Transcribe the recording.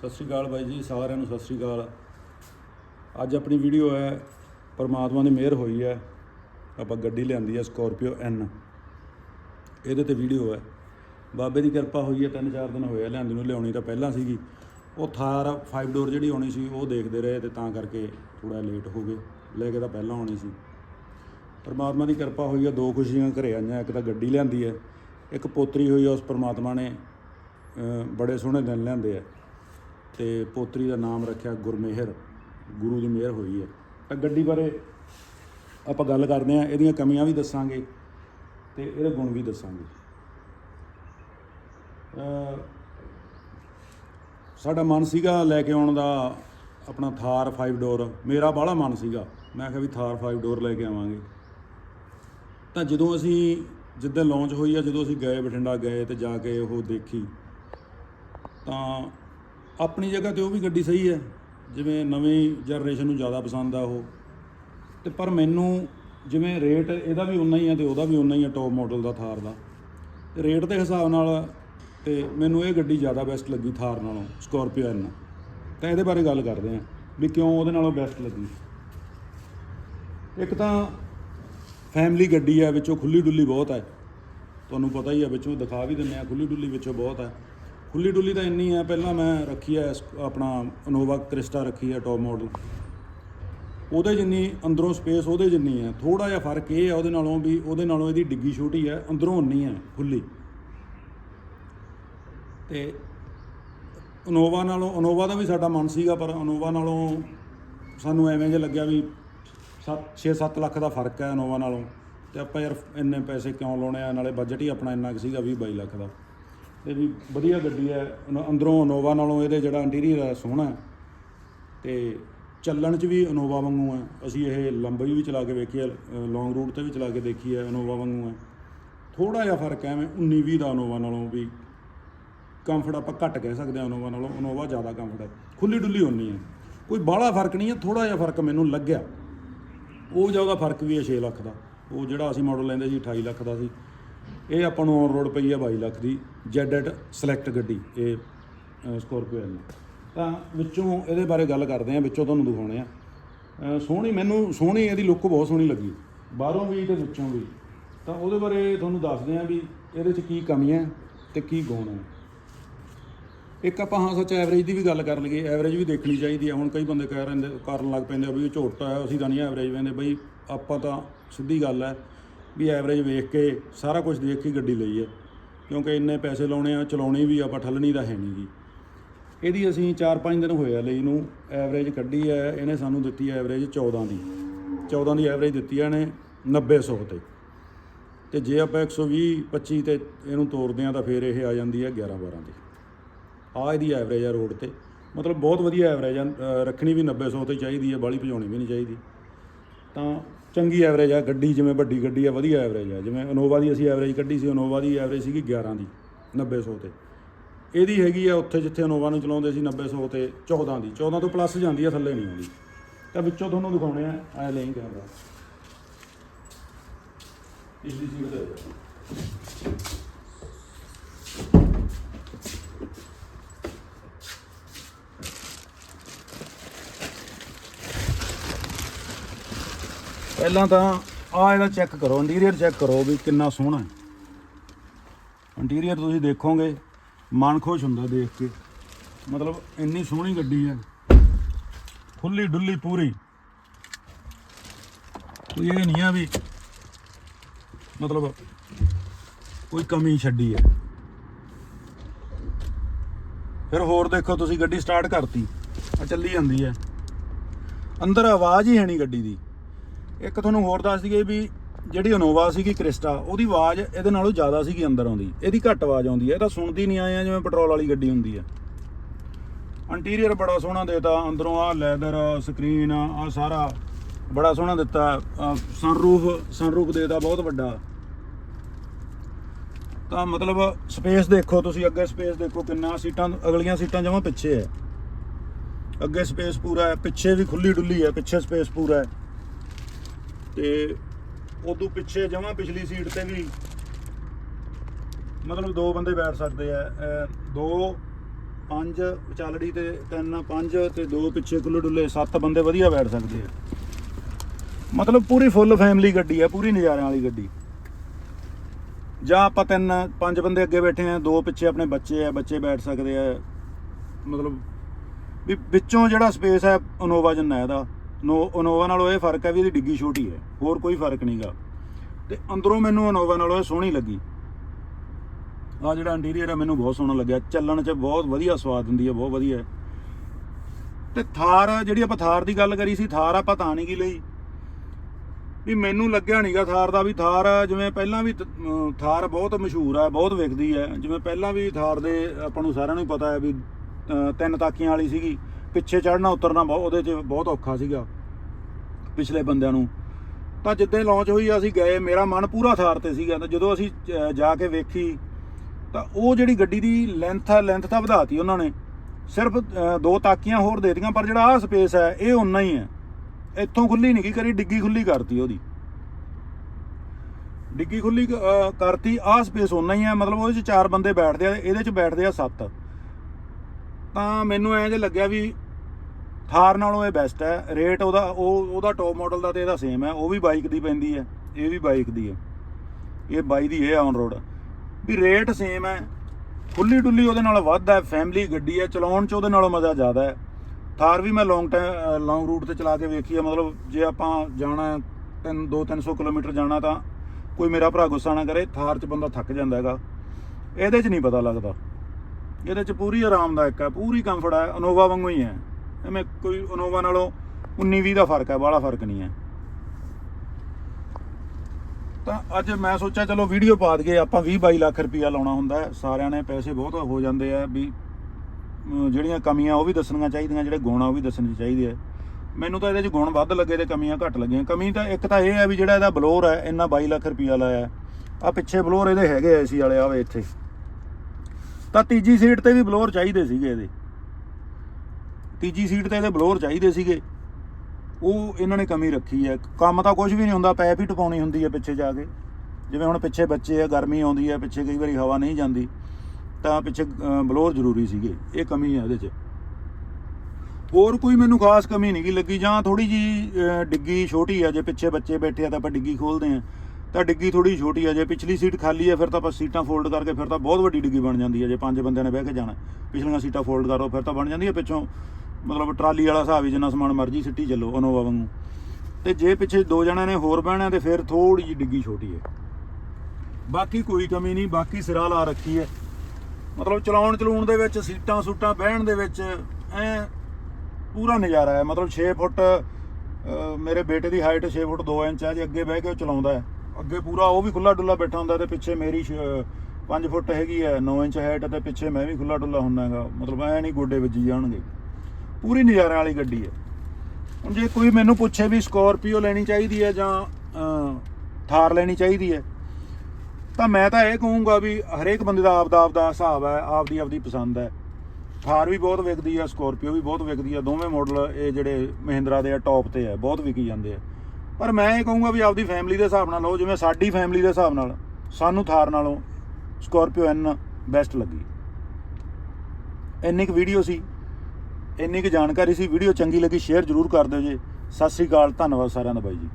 ਸਤਿ ਸ਼੍ਰੀ ਅਕਾਲ ਬਾਈ ਜੀ, ਸਾਰਿਆਂ ਨੂੰ ਸਤਿ ਸ਼੍ਰੀ ਅਕਾਲ। ਅੱਜ ਆਪਣੀ ਵੀਡੀਓ ਹੈ, ਪਰਮਾਤਮਾ ਦੀ ਮਿਹਰ ਹੋਈ ਹੈ, ਆਪਾਂ ਗੱਡੀ ਲਿਆਂਦੀ ਹੈ ਸਕੋਰਪੀਓ ਐਨ ਇਹਦੇ ਤੇ ਵੀਡੀਓ ਹੈ। ਬਾਬੇ ਦੀ ਕਿਰਪਾ ਹੋਈ ਹੈ ਤਿੰਨ ਚਾਰ ਦਿਨ ਹੋਇਆ ਲਿਆਂਦੀ ਨੂੰ, ਲਿਆਉਣੀ ਤਾਂ ਪਹਿਲਾਂ ਸੀਗੀ। ਉਹ ਥਾਰ 5 ਡੋਰ ਜਿਹੜੀ ਆਉਣੀ ਸੀ, ਉਹ ਦੇਖਦੇ ਰਹੇ ਤੇ ਤਾਂ ਕਰਕੇ ਥੋੜਾ ਲੇਟ ਹੋ ਗਏ, ਲੈ ਕੇ ਤਾਂ ਪਹਿਲਾਂ ਆਉਣੀ ਸੀ। ਪਰਮਾਤਮਾ ਦੀ ਕਿਰਪਾ ਹੋਈ ਹੈ ਦੋ ਖੁਸ਼ੀਆਂ ਘਰੇ ਆਈਆਂ, ਇੱਕ ਤਾਂ ਗੱਡੀ ਲਿਆਂਦੀ ਹੈ, ਇੱਕ ਪੋਤਰੀ ਹੋਈ ਹੈ ਉਸ ਪਰਮਾਤਮਾ ਨੇ ਬੜੇ ਸੋਹਣੇ ਦਿਨ ਲਿਆਂਦੇ ਆ। ਤੇ ਪੋਤਰੀ ਦਾ ਨਾਮ ਰੱਖਿਆ ਗੁਰਮੇਹਰ, ਗੁਰੂ ਦੀ ਮਿਹਰ ਹੋਈ ਹੈ। ਤਾਂ ਗੱਡੀ ਬਾਰੇ ਆਪਾਂ ਗੱਲ ਕਰਦੇ ਹਾਂ, ਇਹਦੀਆਂ ਕਮੀਆਂ ਵੀ ਦੱਸਾਂਗੇ ਤੇ ਇਹਦੇ ਗੁਣ ਵੀ ਦੱਸਾਂਗੇ। ਸਾਡਾ ਮਨ ਸੀਗਾ ਲੈ ਕੇ ਆਉਣ ਦਾ ਆਪਣਾ ਥਾਰ 5 ਡੋਰ ਮੇਰਾ ਬਾਹਲਾ ਮਨ ਸੀਗਾ। ਮੈਂ ਕਿਹਾ ਵੀ ਥਾਰ 5 ਡੋਰ ਲੈ ਕੇ ਆਵਾਂਗੇ। ਤਾਂ ਜਦੋਂ ਅਸੀਂ ਜਿੱਦਾਂ ਲਾਂਚ ਹੋਈ ਆ, ਜਦੋਂ ਅਸੀਂ ਗਏ ਬਠਿੰਡਾ ਗਏ ਤੇ ਜਾ ਕੇ ਉਹ ਦੇਖੀ, ਤਾਂ ਆਪਣੀ ਜਗ੍ਹਾ ਤੇ ਉਹ ਵੀ ਗੱਡੀ ਸਹੀ ਹੈ, ਜਿਵੇਂ ਨਵੀਂ ਜਨਰੇਸ਼ਨ ਨੂੰ ਜ਼ਿਆਦਾ ਪਸੰਦ ਆ ਉਹ। ਤੇ ਪਰ ਮੈਨੂੰ ਜਿਵੇਂ ਰੇਟ ਇਹਦਾ ਵੀ ਉਨਾ ਹੀ ਆ ਤੇ ਉਹਦਾ ਵੀ ਉਨਾ ਹੀ ਆ ਟੌਪ ਮਾਡਲ ਦਾ ਥਾਰ ਦਾ। ਤੇ ਰੇਟ ਦੇ ਹਿਸਾਬ ਨਾਲ ਤੇ ਮੈਨੂੰ ਇਹ ਗੱਡੀ ਜ਼ਿਆਦਾ ਬੈਸਟ ਲੱਗੀ ਥਾਰ ਨਾਲੋਂ ਸਕੋਰਪੀਓ ਐਨ ਤਾਂ ਇਹਦੇ ਬਾਰੇ ਗੱਲ ਕਰਦੇ ਆਂ ਵੀ ਕਿਉਂ ਉਹਦੇ ਨਾਲੋਂ ਬੈਸਟ ਲੱਗੀ। ਇੱਕ ਤਾਂ ਫੈਮਿਲੀ ਗੱਡੀ ਹੈ ਵਿੱਚੋਂ ਖੁੱਲੀ ਡੁੱਲੀ ਬਹੁਤ ਹੈ ਤੁਹਾਨੂੰ ਪਤਾ ਹੀ ਹੈ ਵਿੱਚੋਂ ਦਿਖਾ ਵੀ ਦਿੰਨੇ ਆ ਖੁੱਲੀ ਡੁੱਲੀ ਵਿੱਚੋਂ ਬਹੁਤ ਹੈ ਖੁੱਲੀ ਡੁੱਲੀ ਤਾਂ ਇੰਨੀ ਹੈ ਪਹਿਲਾਂ ਮੈਂ ਰੱਖੀ ਹੈ ਆਪਣਾ ਅਨੋਵਾ ਕ੍ਰਿਸਟਾ ਰੱਖੀ ਹੈ ਟੌਪ ਮਾਡਲ ਉਹਦੇ ਜਿੰਨੀ ਅੰਦਰੋਂ ਸਪੇਸ ਉਹਦੇ ਜਿੰਨੀ ਹੈ ਥੋੜਾ ਜਿਹਾ ਫ਼ਰਕ ਇਹ ਹੈ ਉਹਦੇ ਨਾਲੋਂ ਵੀ, ਉਹਦੇ ਨਾਲੋਂ ਇਹਦੀ ਡਿੱਗੀ ਛੋਟੀ ਹੈ ਅੰਦਰੋਂ ਉਨੀ ਹੈ ਖੁੱਲੀ। ਤੇ ਅਨੋਵਾ ਨਾਲੋਂ ਅਨੋਵਾ ਦਾ ਵੀ ਸਾਡਾ ਮਨ ਸੀਗਾ, ਪਰ ਅਨੋਵਾ ਨਾਲੋਂ ਸਾਨੂੰ ਐਵੇਂ ਜਿਹਾ ਲੱਗਿਆ ਵੀ 7 6-7 ਲੱਖ ਦਾ ਫ਼ਰਕ ਹੈ ਇਨੋਵਾ ਨਾਲੋਂ। ਤੇ ਆਪਾਂ ਯਾਰ ਇੰਨੇ ਪੈਸੇ ਕਿਉਂ ਲਾਉਣੇ ਆ? ਨਾਲੇ ਬਜਟ ਹੀ ਆਪਣਾ ਇੰਨਾ ਕੁ ਸੀਗਾ 20-22 ਲੱਖ ਦਾ। ਤੇ ਵੀ ਵਧੀਆ ਗੱਡੀ ਹੈ। ਅੰਦਰੋਂ ਇਨੋਵਾ ਨਾਲੋਂ ਇਹਦੇ ਜਿਹੜਾ ਇੰਟੀਰੀਅਰ ਹੈ, ਸੋਹਣਾ ਹੈ। ਤੇ ਚੱਲਣ 'ਚ ਵੀ ਇਨੋਵਾ ਵਾਂਗੂ ਹੈ। ਅਸੀਂ ਇਹ ਲੰਬਾਈ ਵੀ ਚਲਾ ਕੇ ਵੇਖੀ ਹੈ ਲੌਂਗ ਰੂਟ ਤੇ ਵੀ ਚਲਾ ਕੇ ਦੇਖੀ ਹੈ ਇਨੋਵਾ ਵਾਂਗੂ ਹੈ। ਥੋੜਾ ਜਿਹਾ ਫ਼ਰਕ ਹੈ ਮੈਂ 19 20 ਦਾ ਇਨੋਵਾ ਨਾਲੋਂ ਵੀ ਕੰਫਰਟ ਆਪਾਂ ਘੱਟ ਕਹਿ ਸਕਦੇ ਹਾਂ ਇਨੋਵਾ ਨਾਲੋਂ। ਇਨੋਵਾ ਜ਼ਿਆਦਾ ਕੰਫਰਟ ਹੈ। ਖੁੱਲੀ ਡੁੱਲੀ ਹੋਣੀ ਹੈ। ਕੋਈ ਬਾਹਲਾ ਫ਼ਰਕ ਨਹੀਂ ਹੈ ਥੋੜਾ ਜਿਹਾ ਫ਼ਰਕ ਮੈਨੂੰ ਲੱਗਿਆ। ਉਹ ਜਿਹਾ ਉਹਦਾ ਫ਼ਰਕ ਵੀ ਹੈ 6 ਲੱਖ ਦਾ। ਉਹ ਜਿਹੜਾ ਅਸੀਂ ਮਾਡਲ ਲੈਂਦੇ ਸੀ 28 ਲੱਖ ਦਾ ਸੀ। ਇਹ ਆਪਾਂ ਨੂੰ ਔਨ ਰੋਡ ਪਈ ਹੈ 22 ਲੱਖ ਦੀ ਜੈਡਟ ਸਿਲੈਕਟ ਗੱਡੀ, ਇਹ ਸਕੋਰਪੀਓ ਐਨ ਤਾਂ ਵਿੱਚੋਂ ਇਹਦੇ ਬਾਰੇ ਗੱਲ ਕਰਦੇ ਹਾਂ, ਵਿੱਚੋਂ ਤੁਹਾਨੂੰ ਦਿਖਾਉਣੇ ਆ। ਸੋਹਣੀ, ਮੈਨੂੰ ਸੋਹਣੀ ਇਹਦੀ ਲੁੱਕ ਬਹੁਤ ਸੋਹਣੀ ਲੱਗੀ। ਬਾਹਰੋਂ ਵੀ ਤੇ ਵਿੱਚੋਂ ਵੀ। ਤਾਂ ਉਹਦੇ ਬਾਰੇ ਤੁਹਾਨੂੰ ਦੱਸਦੇ ਹਾਂ ਵੀ ਇਹਦੇ 'ਚ ਕੀ ਕਮੀਆਂ ਤੇ ਕੀ ਗੁਣ ਹੈ। ਇੱਕ ਆਪਾਂ ਹਾਂ ਸੱਚ ਐਵਰੇਜ ਦੀ ਵੀ ਗੱਲ ਕਰ ਲਈਏ ਐਵਰੇਜ ਵੀ ਦੇਖਣੀ ਚਾਹੀਦੀ ਹੈ ਹੁਣ ਕਈ ਬੰਦੇ ਕਹਿ ਰਹੇ ਨੇ, ਕਰਨ ਲੱਗ ਪੈਂਦੇ ਆ ਵੀ ਇਹ ਝੋਟਾ ਹੈ, ਅਸੀਂ ਤਾਂ ਨਹੀਂ ਐਵਰੇਜ ਵੇਂਦੇ ਬਈ ਆਪਾਂ ਤਾਂ ਸਿੱਧੀ ਗੱਲ ਹੈ ਵੀ ਐਵਰੇਜ ਵੇਖ ਕੇ ਸਾਰਾ ਕੁਝ ਦੇਖ ਕੇ ਗੱਡੀ ਲਈ ਹੈ। ਕਿਉਂਕਿ ਇੰਨੇ ਪੈਸੇ ਲਾਉਣੇ ਆ, ਚਲਾਉਣੀ ਵੀ ਆਪਾਂ ਠੱਲਣੀ ਤਾਂ ਹੈ ਨਹੀਂ ਜੀ ਇਹਦੀ ਅਸੀਂ 4-5 ਦਿਨ ਹੋਇਆ ਲਈ ਨੂੰ ਐਵਰੇਜ ਕੱਢੀ ਹੈ, ਇਹਨੇ ਸਾਨੂੰ ਦਿੱਤੀ ਐਵਰੇਜ 14 ਦੀ। 14 ਦੀ ਐਵਰੇਜ ਦਿੱਤੀ ਹੈ ਇਹਨੇ 90 ਤੇ। ਤੇ ਜੇ ਆਪਾਂ 120 25 ਤੇ ਇਹਨੂੰ ਤੋਰਦੇ ਆ ਤਾਂ ਫਿਰ ਇਹ ਆ ਜਾਂਦੀ ਹੈ 11 12 ਦੀ। ਆ ਇਹਦੀ ਐਵਰੇਜ ਆ ਰੋਡ ਤੇ। ਮਤਲਬ ਬਹੁਤ ਵਧੀਆ ਐਵਰੇਜ ਆ ਰੱਖਣੀ ਵੀ 90 100 ਤੇ ਚਾਹੀਦੀ ਹੈ, ਬਾਲੀ ਭਜਾਉਣੀ ਵੀ ਨਹੀਂ ਚਾਹੀਦੀ। ਤਾਂ ਚੰਗੀ ਐਵਰੇਜ ਆ, ਗੱਡੀ ਜਿਵੇਂ ਵੱਡੀ ਗੱਡੀ ਆ, ਵਧੀਆ ਐਵਰੇਜ ਆ। ਜਿਵੇਂ ਇਨੋਵਾ ਦੀ ਅਸੀਂ ਐਵਰੇਜ ਕੱਢੀ ਸੀ ਅਨੋਵਾ ਦੀ ਐਵਰੇਜ ਸੀਗੀ 11 ਦੀ 90 100 ਤੇ। ਇਹਦੀ ਹੈਗੀ ਆ ਉੱਥੇ ਜਿੱਥੇ ਅਨੋਵਾ ਨੂੰ ਚਲਾਉਂਦੇ ਸੀ 90 100 ਤੇ 14 ਦੀ। 14 ਤੋਂ ਪਲੱਸ ਜਾਂਦੀ ਆ, ਥੱਲੇ ਨਹੀਂ ਆਉਂਦੀ। ਤਾਂ ਵਿੱਚੋਂ ਤੁਹਾਨੂੰ ਦਿਖਾਉਣੇ ਆ ਐ ਲੈਂ ਕੈਮਰਾ ਪਿਛਲੀ ਸੀਟ ਤੇ। ਪਹਿਲਾਂ ਤਾਂ ਆ ਇਹਦਾ ਚੈੱਕ ਕਰੋ ਇੰਟੀਰੀਅਰ ਚੈੱਕ ਕਰੋ ਵੀ ਕਿੰਨਾ ਸੋਹਣਾ ਹੈ। ਇੰਟੀਰੀਅਰ ਤੁਸੀਂ ਦੇਖੋਗੇ, ਮਨ ਖੁਸ਼ ਹੁੰਦਾ ਦੇਖ ਕੇ। ਮਤਲਬ ਇੰਨੀ ਸੋਹਣੀ ਗੱਡੀ ਹੈ। ਖੁੱਲੀ ਡੁੱਲੀ ਪੂਰੀ। ਕੋਈ ਇਹ ਨਹੀਂ ਆ ਵੀ ਮਤਲਬ ਕੋਈ ਕਮੀ ਛੱਡੀ ਹੈ। ਫਿਰ ਹੋਰ ਦੇਖੋ, ਤੁਸੀਂ ਗੱਡੀ ਸਟਾਰਟ ਕਰਤੀ। ਆ ਚੱਲੀ ਜਾਂਦੀ ਹੈ। ਅੰਦਰ ਆਵਾਜ਼ ਹੀ ਹੈ ਨਹੀਂ ਗੱਡੀ ਦੀ। ਇੱਕ ਤੁਹਾਨੂੰ ਹੋਰ ਦੱਸ ਦਈਏ ਵੀ ਜਿਹੜੀ ਇਨੋਵਾ ਸੀਗੀ ਕ੍ਰਿਸਟਾ, ਉਹਦੀ ਆਵਾਜ਼ ਇਹਦੇ ਨਾਲੋਂ ਜ਼ਿਆਦਾ ਸੀਗੀ ਅੰਦਰ ਆਉਂਦੀ। ਇਹਦੀ ਘੱਟ ਆਵਾਜ਼ ਆਉਂਦੀ ਹੈ। ਇਹ ਤਾਂ ਸੁਣਦੀ ਨਹੀਂ ਆਏ ਆ, ਜਿਵੇਂ ਪੈਟਰੋਲ ਵਾਲੀ ਗੱਡੀ ਹੁੰਦੀ ਹੈ। ਇੰਟੀਰੀਅਰ ਬੜਾ ਸੋਹਣਾ ਦੇਤਾ, ਅੰਦਰੋਂ ਆ ਲੈਦਰ ਸਕਰੀਨ ਆ ਸਾਰਾ ਬੜਾ ਸੋਹਣਾ ਦਿੱਤਾ। ਸਨਰੂਫ ਸਨਰੂਫ ਦੇਤਾ, ਬਹੁਤ ਵੱਡਾ। ਤਾਂ ਮਤਲਬ ਸਪੇਸ ਦੇਖੋ ਤੁਸੀਂ, ਅੱਗੇ ਸਪੇਸ ਦੇਖੋ ਕਿੰਨਾ ਸੀਟਾਂ, ਅਗਲੀਆਂ ਸੀਟਾਂ ਜਮਾਂ ਪਿੱਛੇ ਹੈ। ਅੱਗੇ ਸਪੇਸ ਪੂਰਾ ਹੈ, ਪਿੱਛੇ ਵੀ ਖੁੱਲੀ ਡੁੱਲੀ ਹੈ, ਪਿੱਛੇ ਸਪੇਸ ਪੂਰਾ ਹੈ। ਤੇ ਉਦੋਂ ਪਿੱਛੇ ਜਮਾਂ ਪਿਛਲੀ ਸੀਟ ਤੇ ਵੀ ਮਤਲਬ ਦੋ ਬੰਦੇ ਬੈਠ ਸਕਦੇ ਆ ਦੋ, ਪੰਜ ਵਿਚਾਲੜੀ ਤੇ ਤਿੰਨ, ਪੰਜ ਤੇ ਦੋ ਪਿੱਛੇ ਕੁੱਲੇ ਡੁੱਲੇ, ਸੱਤ ਬੰਦੇ ਵਧੀਆ ਬੈਠ ਸਕਦੇ ਆ। ਮਤਲਬ ਪੂਰੀ ਫੁੱਲ ਫੈਮਿਲੀ ਗੱਡੀ ਆ, ਪੂਰੀ ਨਜ਼ਾਰਿਆਂ ਵਾਲੀ ਗੱਡੀ। ਜਾਂ ਆਪਾਂ ਤਿੰਨ, ਪੰਜ ਬੰਦੇ ਅੱਗੇ ਬੈਠੇ ਆ, ਦੋ ਪਿੱਛੇ ਆਪਣੇ ਬੱਚੇ ਆ, ਬੱਚੇ ਬੈਠ ਸਕਦੇ ਆ। ਮਤਲਬ ਵੀ ਵਿੱਚੋਂ ਜਿਹੜਾ ਸਪੇਸ ਹੈ ਇਨੋਵਾ ਜਿੰਨਾ ਇਹਦਾ। ਨੋ ਇਨੋਵਾ ਨਾਲੋਂ ਇਹ ਫ਼ਰਕ ਹੈ ਵੀ ਇਹਦੀ ਡਿੱਗੀ ਛੋਟੀ ਹੈ, ਹੋਰ ਕੋਈ ਫ਼ਰਕ ਨਹੀਂਗਾ ਤੇ ਅੰਦਰੋਂ ਮੈਨੂੰ ਅਨੋਵਾ ਨਾਲੋਂ ਇਹ ਸੋਹਣੀ ਲੱਗੀ। ਆ ਜਿਹੜਾ ਇੰਟੀਰੀਅਰ ਹੈ, ਮੈਨੂੰ ਬਹੁਤ ਸੋਹਣਾ ਲੱਗਿਆ। ਚੱਲਣ 'ਚ ਬਹੁਤ ਵਧੀਆ ਸਵਾਦ ਦਿੰਦੀ ਹੈ, ਬਹੁਤ ਵਧੀਆ ਹੈ। ਤੇ ਥਾਰ, ਜਿਹੜੀ ਆਪਾਂ ਥਾਰ ਦੀ ਗੱਲ ਕਰੀ ਸੀ, ਥਾਰ ਆਪਾਂ ਤਾਂ ਨਹੀਂ ਕੀ ਲਈ। ਵੀ ਮੈਨੂੰ ਲੱਗਿਆ ਨਹੀਂਗਾ ਥਾਰ ਦਾ ਵੀ ਥਾਰ, ਜਿਵੇਂ ਪਹਿਲਾਂ ਵੀ ਥਾਰ ਬਹੁਤ ਮਸ਼ਹੂਰ ਹੈ, ਬਹੁਤ ਵਿਕਦੀ ਹੈ। ਜਿਵੇਂ ਪਹਿਲਾਂ ਵੀ ਥਾਰ ਦੇ ਆਪਾਂ ਨੂੰ ਸਾਰਿਆਂ ਨੂੰ ਹੀ ਪਤਾ ਹੈ ਵੀ ਤਿੰਨ ਤਾਕੀਆਂ ਵਾਲੀ ਸੀਗੀ। ਪਿੱਛੇ ਚੜਨਾ ਉਤਰਨਾ ਬਹੁਤ ਉਹਦੇ 'ਚ ਬਹੁਤ ਔਖਾ ਸੀਗਾ ਪਿਛਲੇ ਬੰਦਿਆਂ ਨੂੰ। ਤਾਂ ਜਿੱਦਾਂ ਲਾਂਚ ਹੋਈ, ਅਸੀਂ ਗਏ, ਮੇਰਾ ਮਨ ਪੂਰਾ ਥਾਰ ਤੇ ਸੀਗਾ। ਤਾਂ ਜਦੋਂ ਅਸੀਂ ਜਾ ਕੇ ਵੇਖੀ, ਤਾਂ ਉਹ ਜਿਹੜੀ ਗੱਡੀ ਦੀ ਲੈਂਥ ਹੈ ਲੈਂਥ ਤਾਂ ਵਧਾਤੀ ਉਹਨਾਂ ਨੇ। ਸਿਰਫ ਦੋ ਤਾਕੀਆਂ ਹੋਰ ਦੇ ਦਿੱਤੀਆਂ, ਪਰ ਜਿਹੜਾ ਆਹ ਸਪੇਸ ਹੈ ਇਹ ਉਨਾ ਹੀ ਹੈ ਇੱਥੋਂ ਖੁੱਲੀ ਨਹੀਂ ਕੀ ਕਰੀ ਡਿੱਗੀ ਖੁੱਲੀ ਕਰਤੀ ਉਹਦੀ। ਡਿੱਗੀ ਖੁੱਲੀ ਕਰਤੀ, ਆਹ ਸਪੇਸ ਉਨਾ ਹੀ ਹੈ ਮਤਲਬ ਉਹਦੇ ਚ ਚਾਰ ਬੰਦੇ ਬੈਠਦੇ ਆ, ਇਹਦੇ ਚ ਬੈਠਦੇ ਆ ਸੱਤ। ਤਾਂ ਮੈਨੂੰ ਐਂ ਜੇ ਲੱਗਿਆ ਵੀ ਥਾਰ ਨਾਲੋਂ ਇਹ ਬੈਸਟ ਹੈ। ਰੇਟ ਉਹਦਾ ਉਹ ਉਹਦਾ ਟੌਪ ਮਾਡਲ ਦਾ ਤੇ ਇਹਦਾ ਸੇਮ ਹੈ। ਉਹ ਵੀ ਬਾਈਕ ਦੀ ਪੈਂਦੀ ਹੈ। ਇਹ ਵੀ ਬਾਈਕ ਦੀ ਹੈ। ਇਹ ਬਾਈ ਦੀ ਇਹ ਔਨ ਰੋਡ ਵੀ ਰੇਟ ਸੇਮ ਹੈ। ਖੁੱਲੀ ਡੁੱਲੀ ਉਹਦੇ ਨਾਲ ਵੱਧ ਹੈ। ਫੈਮਿਲੀ ਗੱਡੀ ਹੈ। ਚਲਾਉਣ ਚ ਉਹਦੇ ਨਾਲੋਂ ਮਜ਼ਾ ਜ਼ਿਆਦਾ ਹੈ। ਥਾਰ ਵੀ ਮੈਂ ਲੌਂਗ ਟਾਈਮ ਲੌਂਗ ਰੂਟ ਤੇ ਚਲਾ ਕੇ ਵੇਖੀ ਹੈ। ਮਤਲਬ ਜੇ ਆਪਾਂ ਜਾਣਾ ਹੈ, ਤਿੰਨ 2-300 ਕਿਲੋਮੀਟਰ ਜਾਣਾ ਤਾਂ ਕੋਈ ਮੇਰਾ ਭਰਾ ਗੁੱਸਾ ਨਾ ਕਰੇ। ਥਾਰ 'ਚ ਬੰਦਾ ਥੱਕ ਜਾਂਦਾ ਹੈਗਾ। ਇਹਦੇ 'ਚ ਨਹੀਂ ਪਤਾ ਲੱਗਦਾ। ਇਹਦੇ 'ਚ ਪੂਰੀ ਆਰਾਮਦਾਇਕ ਹੈ। ਪੂਰੀ ਕੰਫਰਟ ਹੈ। ਅਨੋਵਾ ਵਾਂਗੂ ਹੀ ਹੈ। ਐਵੇਂ ਕੋਈ ਇਨੋਵਾ ਨਾਲੋਂ 19-20 ਦਾ ਫ਼ਰਕ ਹੈ, ਬਾਹਲਾ ਫ਼ਰਕ ਨਹੀਂ ਹੈ। ਤਾਂ ਅੱਜ ਮੈਂ ਸੋਚਿਆ, ਚਲੋ ਵੀਡੀਓ ਪਾ ਦਈਏ, ਆਪਾਂ 20-22 ਲੱਖ ਰੁਪਈਆ ਲਾਉਣਾ ਹੁੰਦਾ ਸਾਰਿਆਂ ਨੇ ਪੈਸੇ ਬਹੁਤ ਹੋ ਜਾਂਦੇ ਆ ਵੀ ਜਿਹੜੀਆਂ ਕਮੀਆਂ ਉਹ ਵੀ ਦੱਸਣੀਆਂ ਚਾਹੀਦੀਆਂ, ਜਿਹੜੇ ਗੁਣ ਆ ਉਹ ਵੀ ਦੱਸਣੇ ਚਾਹੀਦੇ ਆ। ਮੈਨੂੰ ਤਾਂ ਇਹਦੇ 'ਚ ਗੁਣ ਵੱਧ ਲੱਗੇ ਤੇ ਕਮੀਆਂ ਘੱਟ ਲੱਗੀਆਂ। ਕਮੀ ਤਾਂ ਇੱਕ ਤਾਂ ਇਹ ਹੈ ਵੀ ਜਿਹੜਾ ਇਹਦਾ ਬਲੋਰ ਹੈ, ਇੰਨਾ 22 ਲੱਖ ਰੁਪਈਆ ਲਾਇਆ। ਆ ਪਿੱਛੇ ਬਲੋਰ ਇਹਦੇ ਹੈਗੇ ਏਸੀ ਵਾਲੇ ਆਵੇ ਇੱਥੇ। ਤਾਂ ਤੀਜੀ ਸੀਟ ਤੇ ਵੀ ਬਲੋਰ ਚਾਹੀਦੇ ਸੀਗੇ ਇਹਦੇ। ਤੀਜੀ ਸੀਟ ਤੇ ਇਹਦੇ ਬਲੋਰ ਚਾਹੀਦੇ ਸੀਗੇ। ਉਹ ਇਹਨਾਂ ਨੇ ਕਮੀ ਰੱਖੀ ਹੈ। ਕੰਮ ਤਾਂ ਕੁਝ ਵੀ ਨਹੀਂ ਹੁੰਦਾ ਪੈਪ ਹੀ ਟਪਾਉਣੀ ਹੁੰਦੀ ਹੈ ਪਿੱਛੇ ਜਾ ਕੇ। ਜਿਵੇਂ ਹੁਣ ਪਿੱਛੇ ਬੱਚੇ ਆ ਗਰਮੀ ਆਉਂਦੀ ਹੈ ਪਿੱਛੇ ਕਈ ਵਾਰੀ ਹਵਾ ਨਹੀਂ ਜਾਂਦੀ ਤਾਂ ਪਿੱਛੇ ਅ, ਬਲੋਰ ਜ਼ਰੂਰੀ ਸੀਗੇ। ਇਹ ਕਮੀ ਹੈ ਇਹਦੇ 'ਚ। ਹੋਰ ਕੋਈ ਮੈਨੂੰ ਖਾਸ ਕਮੀ ਨਹੀਂ ਲੱਗੀ ਜਾਂ ਥੋੜੀ ਜੀ ਡਿੱਗੀ ਛੋਟੀ ਆ ਜੇ ਪਿੱਛੇ ਬੱਚੇ ਬੈਠੇ ਆ ਤਾਂ ਆਪਾਂ ਡਿੱਗੀ ਖੋਲਦੇ ਆ ਤਾਂ ਡਿੱਗੀ ਥੋੜੀ ਛੋਟੀ ਆ ਜੇ ਪਿਛਲੀ ਸੀਟ ਖਾਲੀ ਆ ਫਿਰ ਤਾਂ ਆਪਾਂ ਸੀਟਾਂ ਫੋਲਡ ਕਰਕੇ ਫਿਰ ਤਾਂ ਬਹੁਤ ਵੱਡੀ ਡਿੱਗੀ ਬਣ ਜਾਂਦੀ ਆ। ਜੇ ਪੰਜ ਬੰਦਿਆਂ ਨੇ ਬਹਿ ਕੇ ਜਾਣਾ ਪਿਛਲੀਆਂ ਸੀਟਾਂ ਫੋਲਡ ਕਰੋ ਫਿਰ ਤਾਂ ਬਣ ਜਾਂਦੀ ਆ ਪਿੱਛੋਂ। ਮਤਲਬ ਟਰਾਲੀ ਵਾਲਾ ਹਿਸਾਬ ਹੀ ਜਿੰਨਾ ਸਮਾਨ ਮਰਜ਼ੀ ਸਿੱਟੀ ਚੱਲੋ ਇਨੋਵਾ ਵਾਂਗੂ। ਤੇ ਜੇ ਪਿੱਛੇ ਦੋ ਜਣਿਆਂ ਨੇ ਹੋਰ ਬਹਿਣਾ ਤੇ ਫਿਰ ਥੋੜੀ ਜੀ ਡਿੱਗੀ ਛੋਟੀ ਹੈ। ਬਾਕੀ ਕੋਈ ਕਮੀ ਨਹੀਂ, ਬਾਕੀ ਸਿਰਾ ਲਾ ਰੱਖੀ ਹੈ। ਮਤਲਬ ਚਲਾਉਣ ਚਲਾਉਣ ਦੇ ਵਿੱਚ ਸੀਟਾਂ ਸੂਟਾਂ ਬਹਿਣ ਦੇ ਵਿੱਚ ਐ ਪੂਰਾ ਨਜ਼ਾਰਾ ਹੈ। ਮਤਲਬ 6 ਫੁੱਟ ਮੇਰੇ ਬੇਟੇ ਦੀ ਹਾਈਟ 6 ਫੁੱਟ 2 ਇੰਚ ਹੈ। ਜੇ ਅੱਗੇ ਬਹਿ ਕੇ ਉਹ ਚਲਾਉਂਦਾ ਹੈ। ਅੱਗੇ ਪੂਰਾ ਉਹ ਵੀ ਖੁੱਲਾ ਡੁੱਲਾ ਬੈਠਾ ਹੁੰਦਾ ਤੇ ਪਿੱਛੇ ਮੇਰੀ 5 ਫੁੱਟ ਹੈਗੀ ਹੈ 9 ਇੰਚ ਹਾਈਟ ਤੇ ਪਿੱਛੇ ਮੈਂ ਵੀ ਖੁੱਲਾ ਡੁੱਲਾ ਹੁੰਦਾ ਹੈਗਾ। ਮਤਲਬ ਐ ਨਹੀਂ ਗੋਡੇ ਵੱਜੀ ਜਾਣਗੇ। ਪੂਰੀ ਨਜ਼ਾਰਿਆਂ ਵਾਲੀ ਗੱਡੀ ਹੈ। ਹੁਣ ਜੇ ਕੋਈ ਮੈਨੂੰ ਪੁੱਛੇ ਵੀ ਸਕੋਰਪੀਓ ਲੈਣੀ ਚਾਹੀਦੀ ਹੈ ਜਾਂ ਥਾਰ ਲੈਣੀ ਚਾਹੀਦੀ ਹੈ, ਤਾਂ ਮੈਂ ਤਾਂ ਇਹ ਕਹੂੰਗਾ ਵੀ ਹਰੇਕ ਬੰਦੇ ਦਾ ਆਪਦਾ ਆਪਦਾ ਹਿਸਾਬ ਹੈ, ਆਪਦੀ ਆਪਦੀ ਪਸੰਦ ਹੈ। ਥਾਰ ਵੀ ਬਹੁਤ ਵਿਕਦੀ ਆ ਸਕੋਰਪੀਓ ਵੀ ਬਹੁਤ ਵਿਕਦੀ ਆ ਦੋਵੇਂ ਮਾਡਲ ਇਹ ਜਿਹੜੇ ਮਹਿੰਦਰਾ ਦੇ ਆ ਟੌਪ ਤੇ ਆ ਬਹੁਤ ਵਿਕੀ ਜਾਂਦੇ ਆ। ਪਰ ਮੈਂ ਇਹ ਕਹੂੰਗਾ ਵੀ ਆਪਦੀ ਫੈਮਿਲੀ ਦੇ ਹਿਸਾਬ ਨਾਲ ਲਓ, ਜਿਵੇਂ ਸਾਡੀ ਫੈਮਿਲੀ ਦੇ ਹਿਸਾਬ ਨਾਲ, ਸਾਨੂੰ ਥਾਰ ਨਾਲੋਂ ਸਕੋਰਪੀਓ ਐਨ ਬੈਸਟ ਲੱਗੀ। ਇੰਨੀ ਕੁ ਵੀਡੀਓ ਸੀ। ਇੰਨੀ ਕੁ ਜਾਣਕਾਰੀ ਸੀ, ਵੀਡੀਓ ਚੰਗੀ ਲੱਗੀ ਸ਼ੇਅਰ ਜ਼ਰੂਰ ਕਰ ਦਿਓ ਜੀ। ਸਤਿ ਸ੍ਰੀ ਅਕਾਲ, ਧੰਨਵਾਦ ਸਾਰਿਆਂ ਦਾ ਬਾਈ ਜੀ।